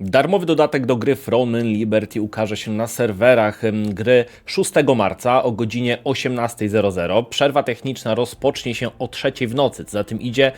Darmowy dodatek do gry Frozen Liberty ukaże się na serwerach gry 6 marca o godzinie 18.00. Przerwa techniczna rozpocznie się o 3 w nocy. Za tym idzie,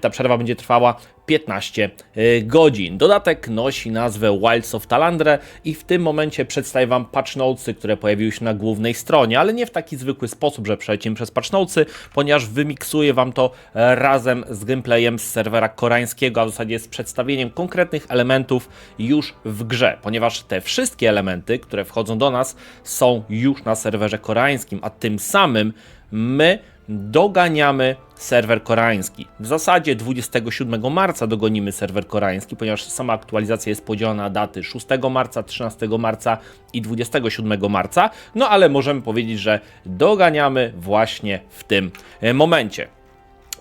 ta przerwa będzie trwała 15 e, godzin. Dodatek nosi nazwę Wilds of Talandre i w tym momencie przedstawię Wam patch notesy, które pojawiły się na głównej stronie, ale nie w taki zwykły sposób, że przelecimy przez patch notesy, ponieważ wymiksuję Wam to e, razem z gameplayem z serwera koreańskiego, a w zasadzie z przedstawieniem konkretnych elementów już w grze, ponieważ te wszystkie elementy, które wchodzą do nas, są już na serwerze koreańskim, a tym samym my doganiamy serwer koreański. W zasadzie 27 marca dogonimy serwer koreański, ponieważ sama aktualizacja jest podzielona na daty 6 marca, 13 marca i 27 marca. No ale możemy powiedzieć, że doganiamy właśnie w tym e, momencie.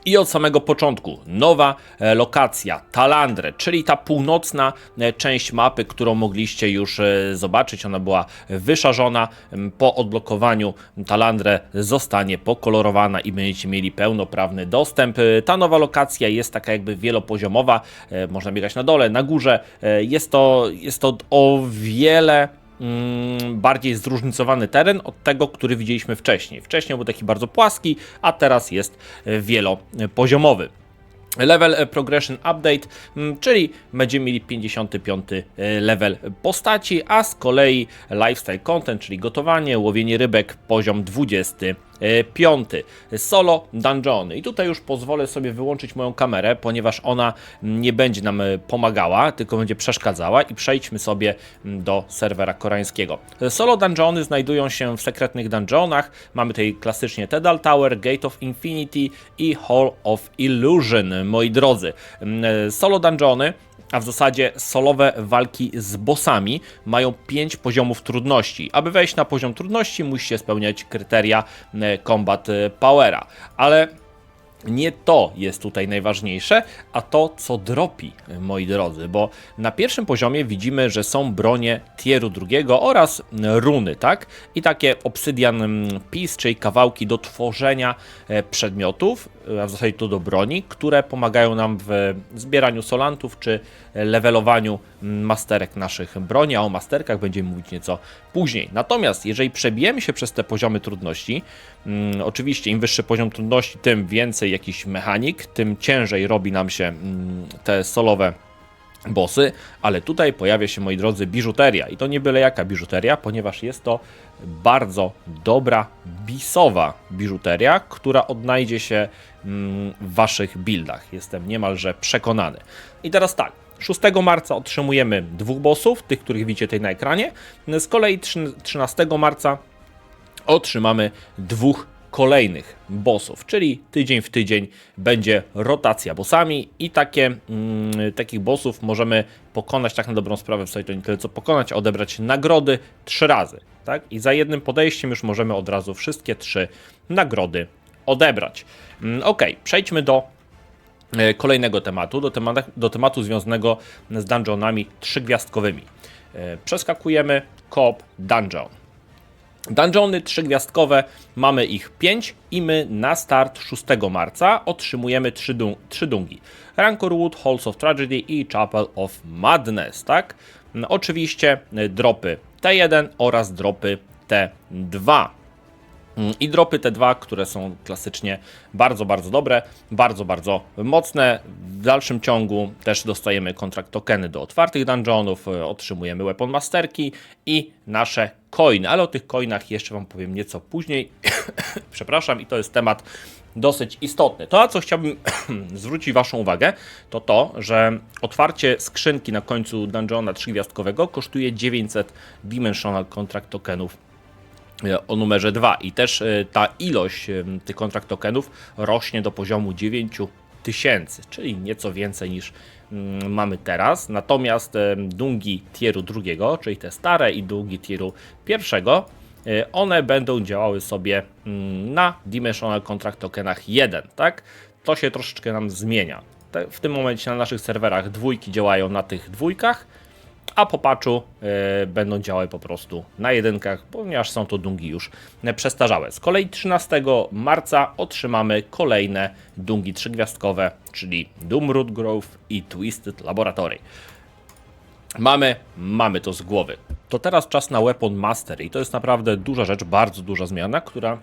I od samego początku nowa e, lokacja Talandre, czyli ta północna e, część mapy, którą mogliście już e, zobaczyć. Ona była wyszarzona. Po odblokowaniu Talandre zostanie pokolorowana i będziecie mieli pełnoprawny dostęp. Ta nowa lokacja jest taka jakby wielopoziomowa. Można biegać na dole, na górze. Jest to, jest to o wiele bardziej zróżnicowany teren od tego, który widzieliśmy wcześniej. Wcześniej był taki bardzo płaski, a teraz jest wielopoziomowy. Level Progression Update, mm, czyli będziemy mieli 55 e, level postaci, a z kolei Lifestyle Content, czyli gotowanie, łowienie rybek, poziom 25. Solo Dungeony. I tutaj już pozwolę sobie wyłączyć moją kamerę, ponieważ ona nie będzie nam e, pomagała, tylko będzie przeszkadzała i przejdźmy sobie mm, do serwera koreańskiego. Solo Dungeony znajdują się w sekretnych dungeonach. Mamy tutaj klasycznie Tedal Tower, Gate of Infinity i Hall of Illusion, moi drodzy. Mm, Solo Dungeony a w zasadzie solowe walki z bossami mają 5 poziomów trudności. Aby wejść na poziom trudności, musicie spełniać kryteria e, Combat e, Powera. Ale nie to jest tutaj najważniejsze, a to co dropi, moi drodzy, bo na pierwszym poziomie widzimy, że są bronie tieru drugiego oraz runy, tak? I takie obsydian mm, piece, czyli kawałki do tworzenia e, przedmiotów, a w zasadzie to do broni, które pomagają nam w zbieraniu solantów czy levelowaniu mm, masterek naszych broni, a o masterkach będziemy mówić nieco później. Natomiast jeżeli przebijemy się przez te poziomy trudności, mm, oczywiście im wyższy poziom trudności, tym więcej jakiś mechanik, tym ciężej robi nam się mm, te solowe bossy, ale tutaj pojawia się, moi drodzy, biżuteria. I to nie byle jaka biżuteria, ponieważ jest to bardzo dobra, bisowa biżuteria, która odnajdzie się mm, w waszych buildach. Jestem niemalże przekonany. I teraz tak. 6 marca otrzymujemy dwóch bossów, tych, których widzicie tutaj na ekranie. Z kolei trzy- 13 marca otrzymamy dwóch kolejnych bossów, czyli tydzień w tydzień będzie rotacja bossami i takie, mm, takich bossów możemy pokonać tak na dobrą sprawę, w zasadzie to nie tyle co pokonać, a odebrać nagrody trzy razy, tak? I za jednym podejściem już możemy od razu wszystkie trzy nagrody odebrać. Mm, Ok, przejdźmy do e, kolejnego tematu, do tematu, do tematu związanego z dungeonami trzygwiazdkowymi. E, Przeskakujemy Coop Dungeon. Dungeony trzygwiazdkowe, mamy ich 5 i my na start 6 marca otrzymujemy 3, dun- dungi. Rancorwood, Halls of Tragedy i Chapel of Madness, tak? Oczywiście y, dropy T1 oraz dropy T2. Mm, I dropy te dwa, które są klasycznie bardzo, bardzo dobre, bardzo, bardzo mocne. W dalszym ciągu też dostajemy kontrakt tokeny do otwartych dungeonów, e, otrzymujemy weapon masterki i nasze coiny, ale o tych coinach jeszcze Wam powiem nieco później. Przepraszam, i to jest temat dosyć istotny. To, na co chciałbym zwrócić Waszą uwagę, to to, że otwarcie skrzynki na końcu dungeona trzygwiazdkowego kosztuje 900 Dimensional Contract Tokenów o numerze 2 i też e, ta ilość e, tych kontrakt tokenów rośnie do poziomu 9000, czyli nieco więcej niż mm, mamy teraz. Natomiast e, dungi tieru drugiego, czyli te stare i dungi tieru pierwszego, e, one będą działały sobie mm, na Dimensional Contract Tokenach 1, tak? To się troszeczkę nam zmienia. W tym momencie na naszych serwerach dwójki działają na tych dwójkach, a po patchu e, będą działały po prostu na jedynkach, ponieważ są to dungi już przestarzałe. Z kolei 13 marca otrzymamy kolejne dungi trzygwiazdkowe, czyli Doom Root Grove i Twisted Laboratory. Mamy, mamy to z głowy. To teraz czas na Weapon Master i to jest naprawdę duża rzecz, bardzo duża zmiana, która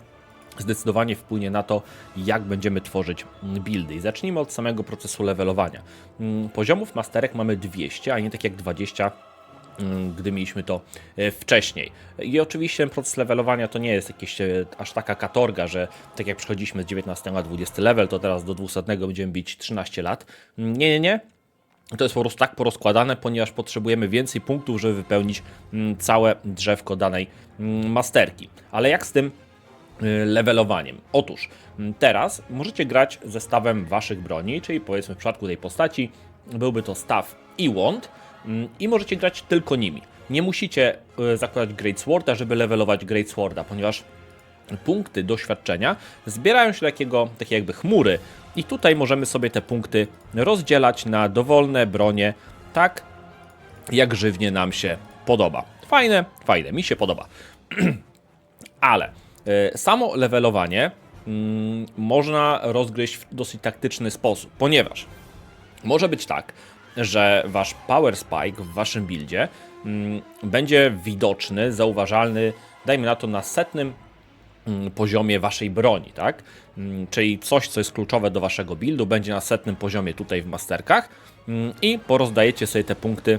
zdecydowanie wpłynie na to, jak będziemy tworzyć buildy. I zacznijmy od samego procesu levelowania. Mm, Poziomów masterek mamy 200, a nie tak jak 20 mm, gdy mieliśmy to e, wcześniej. I oczywiście proces levelowania to nie jest jakieś e, aż taka katorga, że tak jak przechodziliśmy z 19 na 20 level, to teraz do 200 będziemy bić 13 lat. Mm, Nie, nie, nie. To jest po prostu tak porozkładane, ponieważ potrzebujemy więcej punktów, żeby wypełnić mm, całe drzewko danej mm, masterki. Ale jak z tym levelowaniem? Otóż mm, teraz możecie grać zestawem waszych broni, czyli powiedzmy w przypadku tej postaci byłby to staw i wand mm, i możecie grać tylko nimi. Nie musicie y, zakładać Great Sworda, żeby levelować Great Sworda, ponieważ punkty doświadczenia zbierają się takiego, takie jakby chmury i tutaj możemy sobie te punkty rozdzielać na dowolne bronie, tak jak żywnie nam się podoba. Fajne, fajne, mi się podoba. Ale y, samo levelowanie mm, można rozgryźć w dosyć taktyczny sposób, ponieważ może być tak, że wasz power spike w waszym buildzie mm, będzie widoczny, zauważalny, dajmy na to na setnym mm, poziomie waszej broni, tak? Czyli coś, co jest kluczowe do waszego buildu, będzie na setnym poziomie tutaj w masterkach i porozdajecie sobie te punkty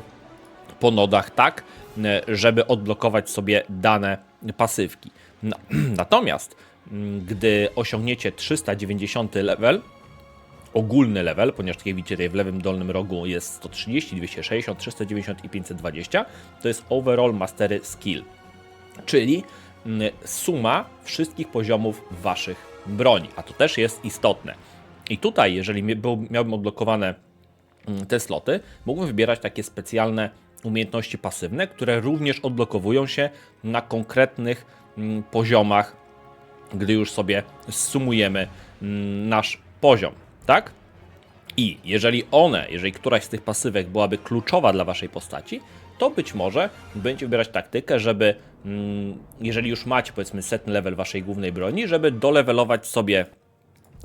po nodach tak, e, żeby odblokować sobie dane pasywki. No, natomiast mm, gdy osiągniecie 390 level, ogólny level, ponieważ tak jak widzicie tutaj w lewym dolnym rogu jest 130, 260, 390 i 520, to jest overall mastery skill, czyli mm, suma wszystkich poziomów waszych broni, a to też jest istotne. I tutaj, jeżeli miałbym odblokowane mm, te sloty, mógłbym wybierać takie specjalne umiejętności pasywne, które również odblokowują się na konkretnych poziomach, gdy już sobie sumujemy mm, nasz poziom, tak? I jeżeli one, jeżeli któraś z tych pasywek byłaby kluczowa dla waszej postaci, to być może będziecie wybierać taktykę, żeby, mm, jeżeli już macie powiedzmy setny level waszej głównej broni, żeby dolevelować sobie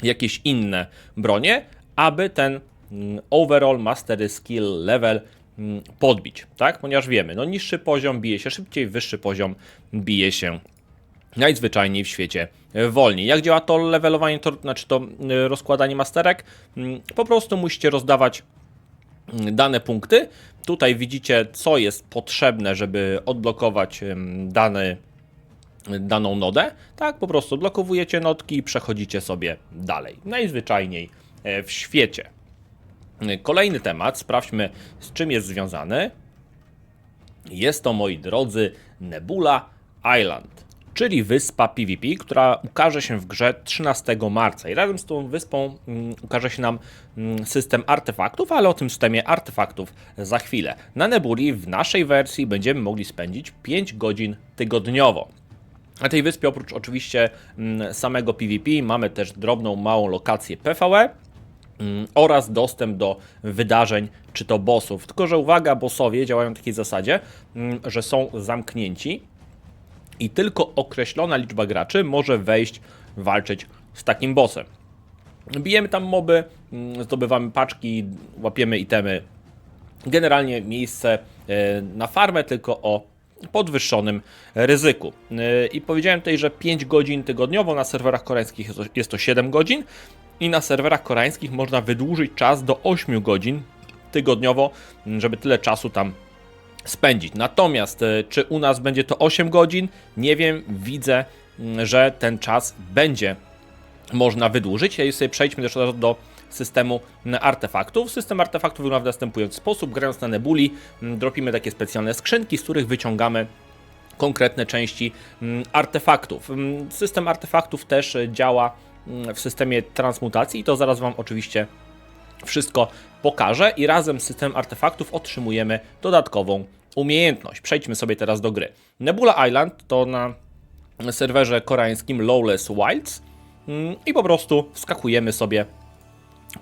jakieś inne bronie, aby ten mm, overall mastery skill level mm, podbić, tak? Ponieważ wiemy, no niższy poziom bije się szybciej, wyższy poziom bije się najzwyczajniej w świecie wolniej. Jak działa to levelowanie, to znaczy to e, rozkładanie masterek? Mm, Po prostu musicie rozdawać mm, dane punkty. Tutaj widzicie, co jest potrzebne, żeby odblokować dany, daną nodę. Tak, po prostu odblokowujecie notki i przechodzicie sobie dalej. Najzwyczajniej e, w świecie. E, Kolejny temat, sprawdźmy z czym jest związany. Jest to, moi drodzy, Nebula Island, czyli wyspa PvP, która ukaże się w grze 13 marca. I razem z tą wyspą mm, ukaże się nam mm, system artefaktów, ale o tym systemie artefaktów za chwilę. Na Nebuli w naszej wersji będziemy mogli spędzić 5 godzin tygodniowo. Na tej wyspie oprócz oczywiście mm, samego PvP mamy też drobną, małą lokację PvE, oraz dostęp do wydarzeń czy to bossów. Tylko, że uwaga, bossowie działają w takiej zasadzie, że są zamknięci i tylko określona liczba graczy może wejść, walczyć z takim bossem. Bijemy tam moby, mm, zdobywamy paczki, łapiemy itemy. Generalnie miejsce e, na farmę, tylko o podwyższonym ryzyku. E, I powiedziałem tutaj, że 5 godzin tygodniowo, na serwerach koreańskich jest to- jest to 7 godzin i na serwerach koreańskich można wydłużyć czas do 8 godzin tygodniowo, m, żeby tyle czasu tam spędzić. Natomiast e, czy u nas będzie to 8 godzin? Nie wiem, widzę, m, że ten czas będzie można wydłużyć. Ja sobie przejdźmy też do systemu m, artefaktów. System artefaktów wygląda w następujący sposób. Grając na Nebuli, m, dropimy takie specjalne skrzynki, z których wyciągamy konkretne części mm, artefaktów. Mm, System artefaktów też e, działa mm, w systemie transmutacji i to zaraz Wam oczywiście wszystko pokażę i razem z systemem artefaktów otrzymujemy dodatkową umiejętność. Przejdźmy sobie teraz do gry. Nebula Island to na serwerze koreańskim Lawless Wilds mm, i po prostu wskakujemy sobie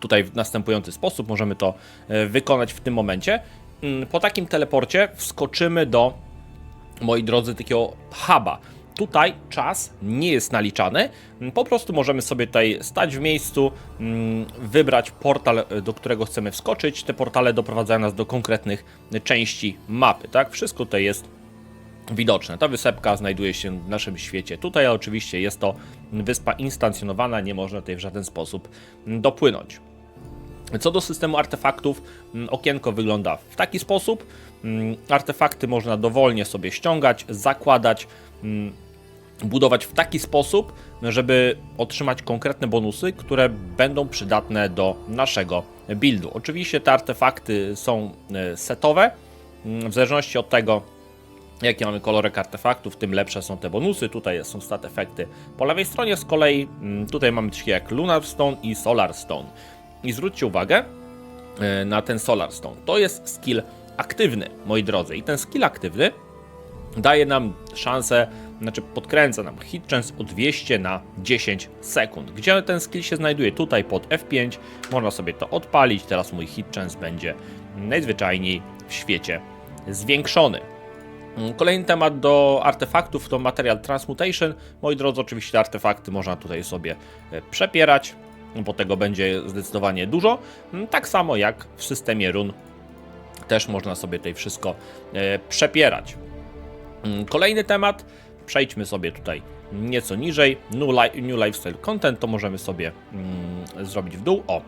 tutaj w następujący sposób. Możemy to e, wykonać w tym momencie. Mm, Po takim teleporcie wskoczymy do moi drodzy, takiego huba. Tutaj czas nie jest naliczany, po prostu możemy sobie tutaj stać w miejscu, mm, wybrać portal, do którego chcemy wskoczyć. Te portale doprowadzają nas do konkretnych części mapy, tak? Wszystko tutaj jest widoczne. Ta wysepka znajduje się w naszym świecie tutaj, oczywiście jest to wyspa instancjonowana, nie można tutaj w żaden sposób dopłynąć. Co do systemu artefaktów, mm, okienko wygląda w taki sposób. Mm, Artefakty można dowolnie sobie ściągać, zakładać, budować w taki sposób, żeby otrzymać konkretne bonusy, które będą przydatne do naszego buildu. Oczywiście te artefakty są e, setowe, mm, w zależności od tego, jaki mamy kolorek artefaktów, tym lepsze są te bonusy. Tutaj są stat efekty po lewej stronie, z kolei mm, tutaj mamy coś jak Lunar Stone i Solar Stone. I zwróćcie uwagę e, na ten Solar Stone. To jest skill aktywny, moi drodzy. I ten skill aktywny daje nam szansę, znaczy podkręca nam hit chance o 200 na 10 sekund. Gdzie ten skill się znajduje? Tutaj pod F5. Można sobie to odpalić. Teraz mój hit chance będzie najzwyczajniej w świecie zwiększony. Kolejny temat do artefaktów to Material Transmutation. Moi drodzy, oczywiście te artefakty można tutaj sobie e, przepierać, bo tego będzie zdecydowanie dużo. Tak samo jak w systemie run też można sobie tutaj wszystko e, przepierać. Kolejny temat, przejdźmy sobie tutaj nieco niżej. New, li new Lifestyle Content to możemy sobie mm, zrobić w dół. O,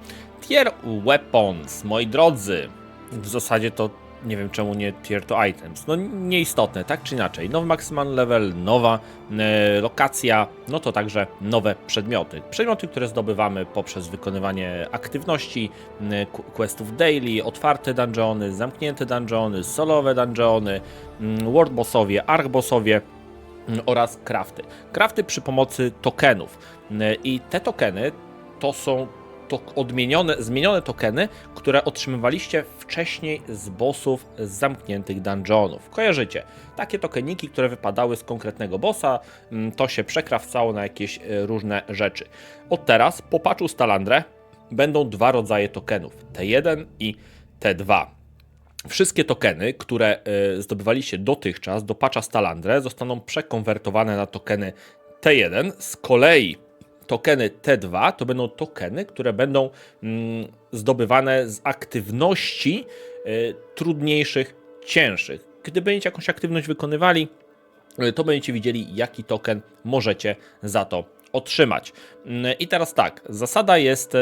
Tier Weapons, moi drodzy. W zasadzie to nie wiem czemu nie tier to items. No nieistotne, tak czy inaczej. Nowy maksymalny level, nowa e, lokacja, no to także nowe przedmioty. Przedmioty, które zdobywamy poprzez wykonywanie aktywności, e, questów daily, otwarte dungeony, zamknięte dungeony, solowe dungeony, mm, world bossowie, arch bossowie mm, oraz crafty. Crafty przy pomocy tokenów. E, I te tokeny to są to odmienione, zmienione tokeny, które otrzymywaliście wcześniej z bossów z zamkniętych dungeonów. Kojarzycie? Takie tokeniki, które wypadały z konkretnego bossa, mm, to się przekrawcało na jakieś e, różne rzeczy. Od teraz, po patchu Stalandre, będą dwa rodzaje tokenów, T1 i T2. Wszystkie tokeny, które e, zdobywaliście dotychczas do patcha Stalandre, zostaną przekonwertowane na tokeny T1. Z kolei tokeny T2 to będą tokeny, które będą mm, zdobywane z aktywności y, trudniejszych, cięższych. Gdy będziecie jakąś aktywność wykonywali, y, to będziecie widzieli, jaki token możecie za to otrzymać. Y, I teraz tak, zasada jest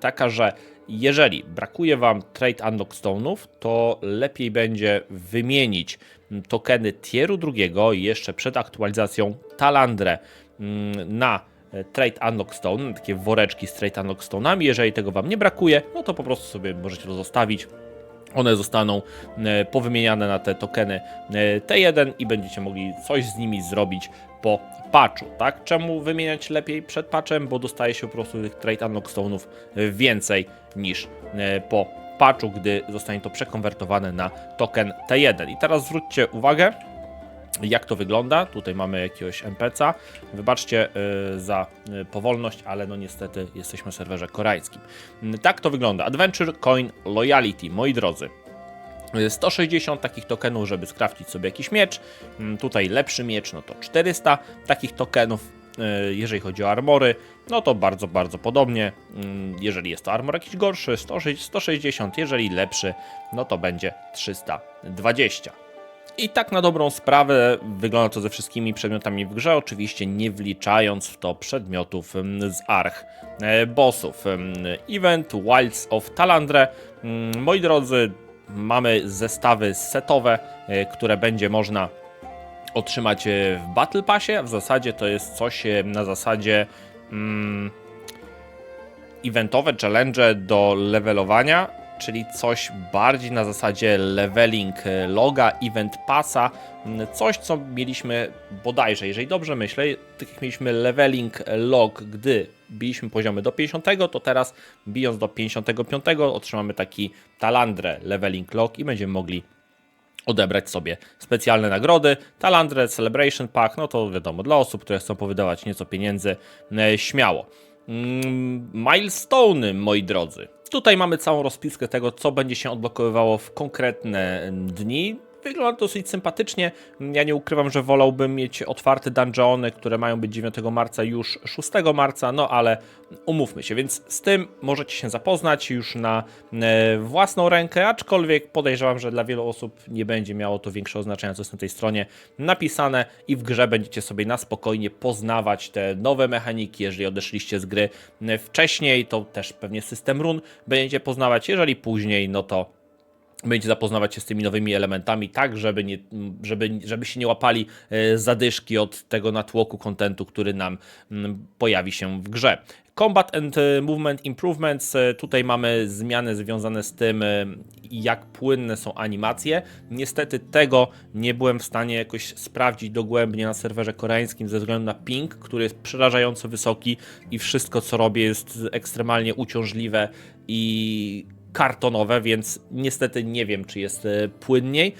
taka, że jeżeli brakuje Wam Trade Unlock Stone'ów, to lepiej będzie wymienić tokeny tieru drugiego jeszcze przed aktualizacją Talandrę na Trade Unlock Stone, takie woreczki z Trade Unlock Stone'ami. Jeżeli tego Wam nie brakuje, no to po prostu sobie możecie to zostawić. One zostaną e, powymieniane na te tokeny e, T1 i będziecie mogli coś z nimi zrobić po patchu, tak? Czemu wymieniać lepiej przed patchem? Bo dostaje się po prostu tych Trade Unlock Stone'ów więcej niż po patchu, gdy zostanie to przekonwertowane na token T1. I teraz zwróćcie uwagę, jak to wygląda. Tutaj mamy jakiegoś NPC'a. Wybaczcie yy, za yy, powolność, ale no niestety jesteśmy w serwerze koreańskim. Yy, tak to wygląda. Adventure Coin Loyalty, moi drodzy. 160 takich tokenów, żeby skrafcić sobie jakiś miecz. Mm, tutaj lepszy miecz, no to 400 takich tokenów. Y, jeżeli chodzi o armory, no to bardzo, bardzo podobnie. Mm, jeżeli jest to armor jakiś gorszy, 160, jeżeli lepszy, no to będzie 320. I tak na dobrą sprawę wygląda to ze wszystkimi przedmiotami w grze, oczywiście nie wliczając w to przedmiotów z arch e, bossów. Event Wilds of Talandre. Mm, moi drodzy, mamy zestawy setowe, e, które będzie można otrzymać e, w Battle Passie. W zasadzie to jest coś na zasadzie mm, eventowe challenge do levelowania czyli coś bardziej na zasadzie leveling loga, event passa, coś co mieliśmy bodajże, jeżeli dobrze myślę, tak jak mieliśmy leveling log, gdy biliśmy poziomy do 50, to teraz bijąc do 55 otrzymamy taki talandre leveling log i będziemy mogli odebrać sobie specjalne nagrody. Talandre Celebration Pack, no to wiadomo, dla osób, które chcą powydawać nieco pieniędzy, e, śmiało. Mm, milestone, moi drodzy. Tutaj mamy całą rozpiskę tego, co będzie się odblokowywało w konkretne dni. Wygląda dosyć sympatycznie. Ja nie ukrywam, że wolałbym mieć otwarte dungeony, które mają być 9 marca już 6 marca, no ale umówmy się, więc z tym możecie się zapoznać już na e, własną rękę, aczkolwiek podejrzewam, że dla wielu osób nie będzie miało to większego znaczenia, co jest na tej stronie napisane i w grze będziecie sobie na spokojnie poznawać te nowe mechaniki, jeżeli odeszliście z gry e, wcześniej, to też pewnie system run będziecie poznawać, jeżeli później, no to będziecie zapoznawać się z tymi nowymi elementami, tak, żeby, nie, żeby, żeby się nie łapali e, zadyszki od tego natłoku kontentu, który nam mm, pojawi się w grze. Combat and e, Movement Improvements. E, tutaj mamy zmiany związane z tym, jak płynne są animacje. Niestety tego nie byłem w stanie jakoś sprawdzić dogłębnie na serwerze koreańskim ze względu na ping, który jest przerażająco wysoki i wszystko co robię jest ekstremalnie uciążliwe i kartonowe, więc niestety nie wiem, czy jest e, płynniej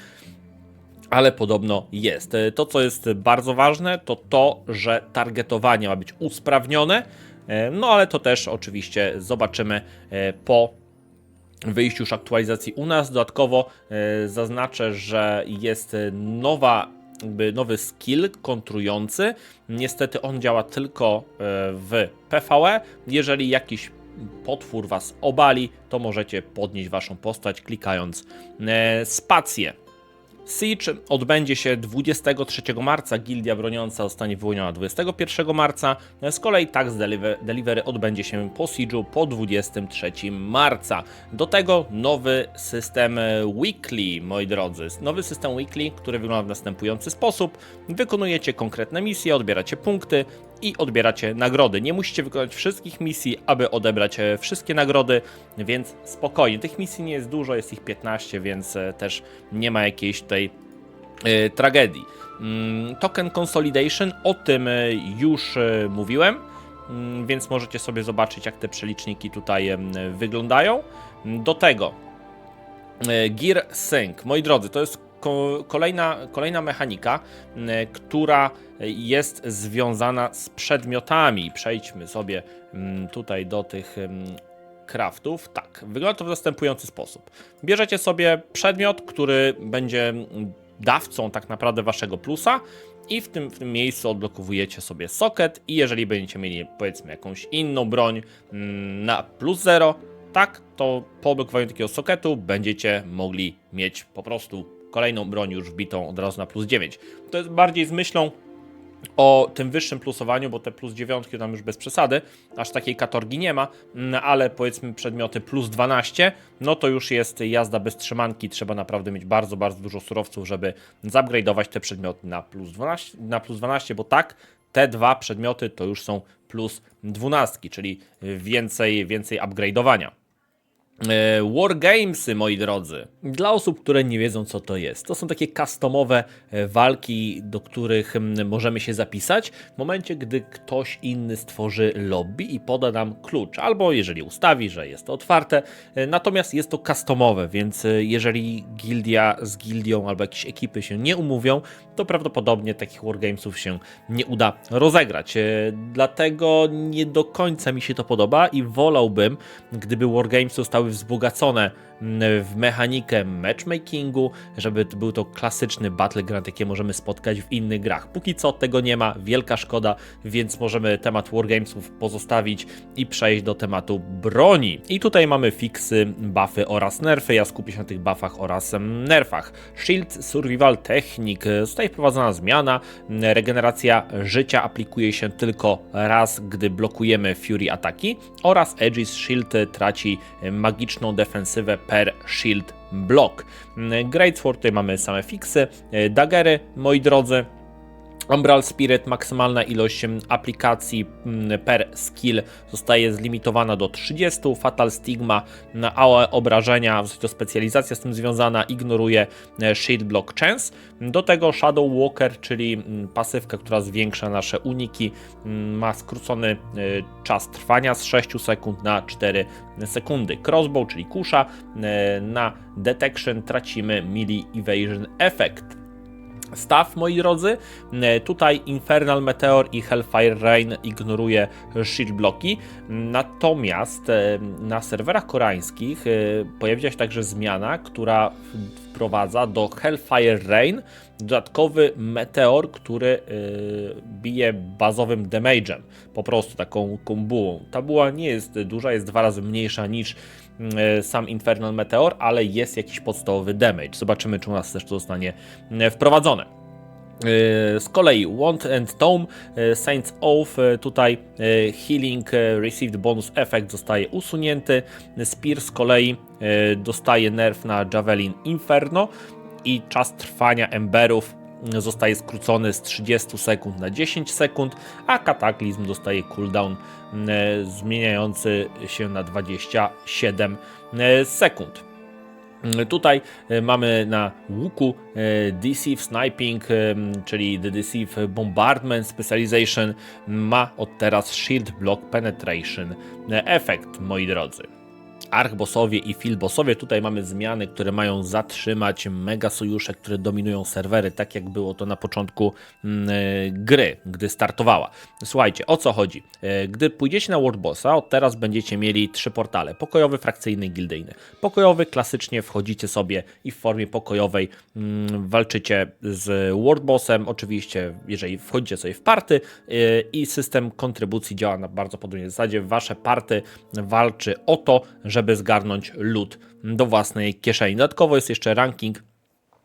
ale podobno jest. E, to, co jest bardzo ważne, to to, że targetowanie ma być usprawnione, e, no ale to też oczywiście zobaczymy po wyjściu już aktualizacji u nas. Dodatkowo zaznaczę, że jest nowa nowy skill kontrujący. Niestety on działa tylko w PvE. Jeżeli jakiś potwór was obali, to możecie podnieść waszą postać klikając e, spację. Siege odbędzie się 23 marca, Gildia Broniąca zostanie wyłoniona 21 marca, z kolei Tax Delivery odbędzie się po Siege'u po 23 marca. Do tego nowy system Weekly, moi drodzy. Nowy system Weekly, który wygląda w następujący sposób. Wykonujecie konkretne misje, odbieracie punkty, i odbieracie nagrody. Nie musicie wykonać wszystkich misji, aby odebrać e, wszystkie nagrody, więc spokojnie. Tych misji nie jest dużo, jest ich 15, więc e, też nie ma jakiejś tutaj e, tragedii. Mm, token Consolidation, o tym już mówiłem, mm, więc możecie sobie zobaczyć, jak te przeliczniki tutaj wyglądają. Do tego Gear Sync. Moi drodzy, to jest kolejna, kolejna mechanika, która jest związana z przedmiotami. Przejdźmy sobie tutaj do tych craftów. Tak, wygląda to w następujący sposób. Bierzecie sobie przedmiot, który będzie dawcą tak naprawdę waszego plusa i w tym, w tym miejscu odblokowujecie sobie socket i jeżeli będziecie mieli powiedzmy jakąś inną broń na plus 0, tak, to po odblokowaniu takiego socketu będziecie mogli mieć po prostu kolejną broń już wbitą od razu na plus 9. To jest bardziej z myślą o tym wyższym plusowaniu, bo te plus 9 tam już bez przesady, aż takiej katorgi nie ma, mm, ale powiedzmy przedmioty plus 12, no to już jest jazda bez trzymanki, trzeba naprawdę mieć bardzo, bardzo dużo surowców, żeby zupgrade'ować te przedmioty na plus 12, na plus 12, bo tak, te dwa przedmioty to już są plus 12, czyli więcej, więcej upgrade'owania. E, Wargamesy, moi drodzy. Dla osób, które nie wiedzą, co to jest, to są takie customowe e, walki, do których możemy się zapisać w momencie, gdy ktoś inny stworzy lobby i poda nam klucz, albo jeżeli ustawi, że jest to otwarte. E, natomiast jest to customowe, więc jeżeli gildia z gildią albo jakieś ekipy się nie umówią, to prawdopodobnie takich Wargamesów się nie uda rozegrać. Dlatego nie do końca mi się to podoba i wolałbym, gdyby Wargamesy zostały wzbogacone w mechanikę matchmakingu, żeby był to klasyczny battleground, jakie możemy spotkać w innych grach. Póki co tego nie ma, wielka szkoda, więc możemy temat wargamesów pozostawić i przejść do tematu broni. I tutaj mamy fixy, buffy oraz nerfy. Ja skupię się na tych buffach oraz nerfach. Shield Survival Technic. Zostaje wprowadzona zmiana. Regeneracja życia aplikuje się tylko raz, gdy blokujemy Fury ataki oraz Aegis Shield traci magiczną defensywę per shield block. Greatsword, tutaj mamy same fixy, e, daggery, moi drodzy. Umbral Spirit, maksymalna ilość aplikacji per skill zostaje zlimitowana do 30. Fatal Stigma, AOE obrażenia, to specjalizacja z tym związana, ignoruje e, Shield Block Chance. Do tego Shadow Walker, czyli pasywka, która zwiększa nasze uniki, ma skrócony e, czas trwania z 6 sekund na 4 sekundy. Crossbow, czyli kusza, e, na Detection tracimy Melee Evasion Effect. Staw, moi drodzy. E, Tutaj Infernal Meteor i Hellfire Rain ignoruje shield bloki. Natomiast e, na serwerach koreańskich e, pojawiła się także zmiana, która wprowadza do Hellfire Rain dodatkowy meteor, który bije bazowym damage'em. Po prostu taką, taką bułą. Ta buła nie jest duża, jest dwa razy mniejsza niż sam Infernal Meteor, ale jest jakiś podstawowy damage. Zobaczymy, czy u nas też to zostanie e, wprowadzone. E, Z kolei Want and Tome, e, Saints Oath, e, tutaj e, Healing e, Received Bonus Effect zostaje usunięty. Spear z kolei e, dostaje nerf na Javelin Inferno i czas trwania Emberów zostaje skrócony z 30 sekund na 10 sekund, a Kataklizm dostaje cooldown e, zmieniający się na 27 e, sekund. Mm, Tutaj e, mamy na łuku e, Deceive Sniping, e, czyli The Deceive Bombardment Specialization ma od teraz Shield Block Penetration e, efekt, moi drodzy. Archbossowie i Filbossowie. Tutaj mamy zmiany, które mają zatrzymać mega sojusze, które dominują serwery, tak jak było to na początku mm, e, gry, gdy startowała. Słuchajcie, o co chodzi? E, Gdy pójdziecie na Worldbossa, od teraz będziecie mieli trzy portale: pokojowy, frakcyjny i gildyjny. Pokojowy klasycznie wchodzicie sobie i w formie pokojowej mm, walczycie z Worldbossem. Oczywiście, jeżeli wchodzicie sobie w party yy, i system kontrybucji działa na bardzo podobnej zasadzie, wasze party walczy o to, żeby zgarnąć lód do własnej kieszeni. Dodatkowo jest jeszcze ranking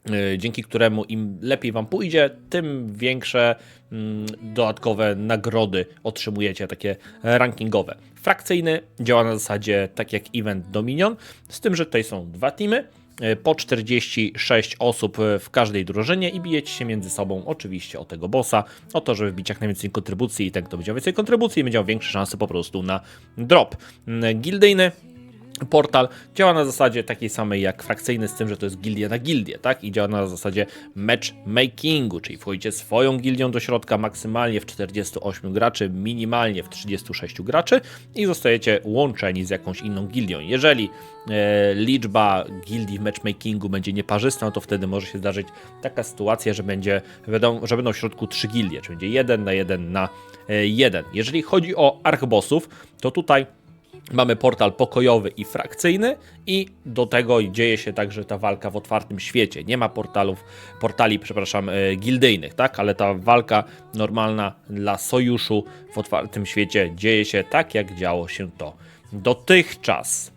yy, dzięki któremu im lepiej Wam pójdzie, tym większe mm, dodatkowe nagrody otrzymujecie, takie rankingowe. Frakcyjny działa na zasadzie tak jak Event Dominion, z tym, że tutaj są dwa teamy, yy, po 46 osób w każdej drużynie i bijecie się między sobą oczywiście o tego bossa, o to, żeby wbić jak najwięcej kontrybucji i ten, kto będzie miał więcej kontrybucji, będzie miał większe szanse po prostu na drop. Yy, Gildyjny portal działa na zasadzie takiej samej jak frakcyjny, z tym, że to jest gildia na gildię, tak? I działa na zasadzie matchmakingu, czyli wchodzicie swoją gildią do środka maksymalnie w 48 graczy, minimalnie w 36 graczy i zostajecie łączeni z jakąś inną gildią. Jeżeli e, liczba gildii w matchmakingu będzie nieparzysta, to wtedy może się zdarzyć taka sytuacja, że będzie, że będą w środku trzy gildie, czyli będzie 1 na 1 na 1. Jeżeli chodzi o archbossów, to tutaj Mamy portal pokojowy i frakcyjny i do tego dzieje się także ta walka w otwartym świecie. Nie ma portalów, portali, przepraszam, e, gildyjnych, tak? Ale ta walka normalna dla sojuszu w otwartym świecie dzieje się tak, jak działo się to dotychczas.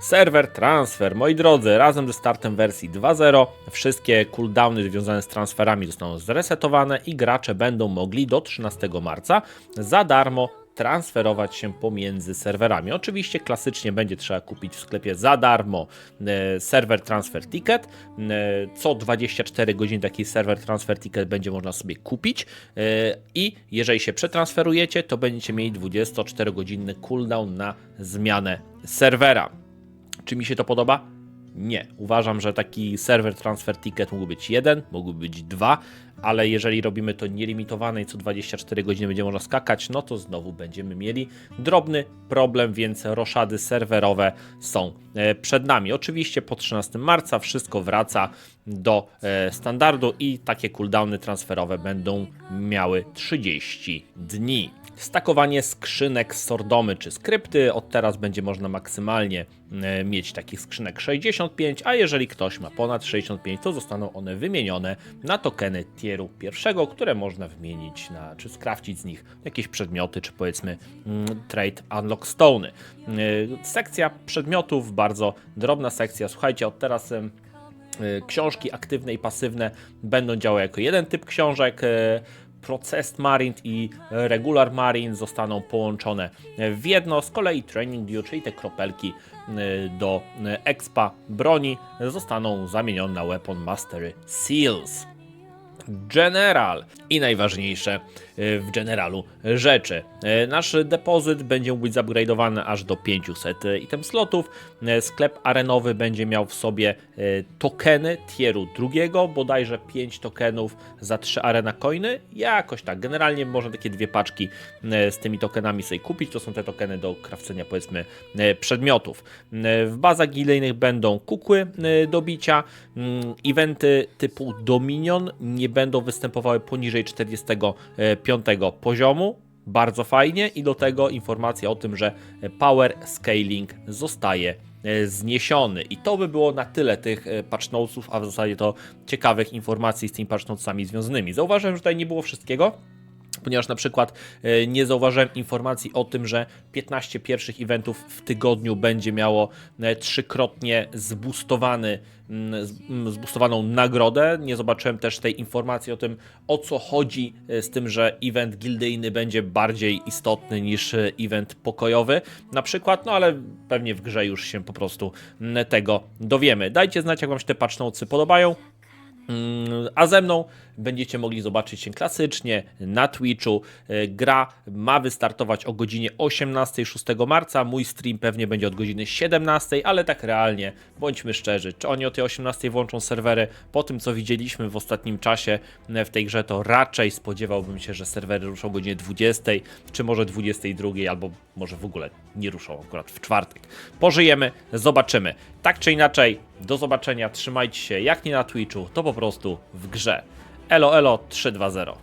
Serwer transfer, moi drodzy, razem ze startem wersji 2.0 wszystkie cooldowny związane z transferami zostaną zresetowane i gracze będą mogli do 13 marca za darmo transferować się pomiędzy serwerami. Oczywiście klasycznie będzie trzeba kupić w sklepie za darmo e, serwer transfer ticket. E, co 24 godziny taki serwer transfer ticket będzie można sobie kupić e, i jeżeli się przetransferujecie, to będziecie mieli 24-godzinny cooldown na zmianę serwera. Czy mi się to podoba? Nie. Uważam, że taki serwer transfer ticket mógł być jeden, mógł być dwa, ale jeżeli robimy to nielimitowane i co 24 godziny będzie można skakać, no to znowu będziemy mieli drobny problem, więc roszady serwerowe są e, przed nami. Oczywiście po 13 marca wszystko wraca do e, standardu i takie cooldowny transferowe będą miały 30 dni. Stakowanie skrzynek z sordomy czy skrypty. Od teraz będzie można maksymalnie e, mieć takich skrzynek 65, a jeżeli ktoś ma ponad 65, to zostaną one wymienione na tokeny tieru pierwszego, które można wymienić na, czy skrafcić z nich jakieś przedmioty, czy powiedzmy mm, trade unlock stony. E, Sekcja przedmiotów, bardzo drobna sekcja. Słuchajcie, od teraz y, książki aktywne i pasywne będą działały jako jeden typ książek. Processed Marine i Regular Marine zostaną połączone w jedno. Z kolei Training Dew, czyli te kropelki y, do y, expa broni, zostaną zamienione na Weapon Mastery Seals. General i najważniejsze y, w Generalu rzeczy. Y, Nasz depozyt będzie mógł być upgrade'owany aż do 500 item slotów. Y, Sklep arenowy będzie miał w sobie tokeny tieru drugiego, bodajże 5 tokenów za 3 arena coiny. Jakoś tak, generalnie można takie dwie paczki z tymi tokenami sobie kupić. To są te tokeny do krawcenia powiedzmy przedmiotów. W bazach gilejnych będą kukły do bicia. Mm, Eventy typu Dominion nie będą występowały poniżej 45 poziomu. Bardzo fajnie i do tego informacja o tym, że power scaling zostaje e, zniesiony. I to by było na tyle tych e, patch notesów, a w zasadzie to ciekawych informacji z tymi patch notesami związanymi. Zauważyłem, że tutaj nie było wszystkiego, ponieważ na przykład e, nie zauważyłem informacji o tym, że 15 pierwszych eventów w tygodniu będzie miało e, trzykrotnie zboostowany, mm, mm, zboostowaną nagrodę. Nie zobaczyłem też tej informacji o tym, o co chodzi e, z tym, że event gildyjny będzie bardziej istotny niż event pokojowy. Na przykład, no ale pewnie w grze już się po prostu mm, tego dowiemy. Dajcie znać, jak Wam się te patch podobają. A ze mną będziecie mogli zobaczyć się klasycznie na Twitchu. E, Gra ma wystartować o godzinie 18 6 marca. Mój stream pewnie będzie od godziny 17, ale tak realnie, bądźmy szczerzy, czy oni o tej 18 włączą serwery? Po tym, co widzieliśmy w ostatnim czasie e, w tej grze, to raczej spodziewałbym się, że serwery ruszą o godzinie 20, czy może 22, albo może w ogóle nie ruszą akurat w czwartek. Pożyjemy, zobaczymy. Tak czy inaczej, do zobaczenia, trzymajcie się, jak nie na Twitchu, to po prostu w grze. Elo, elo, 320.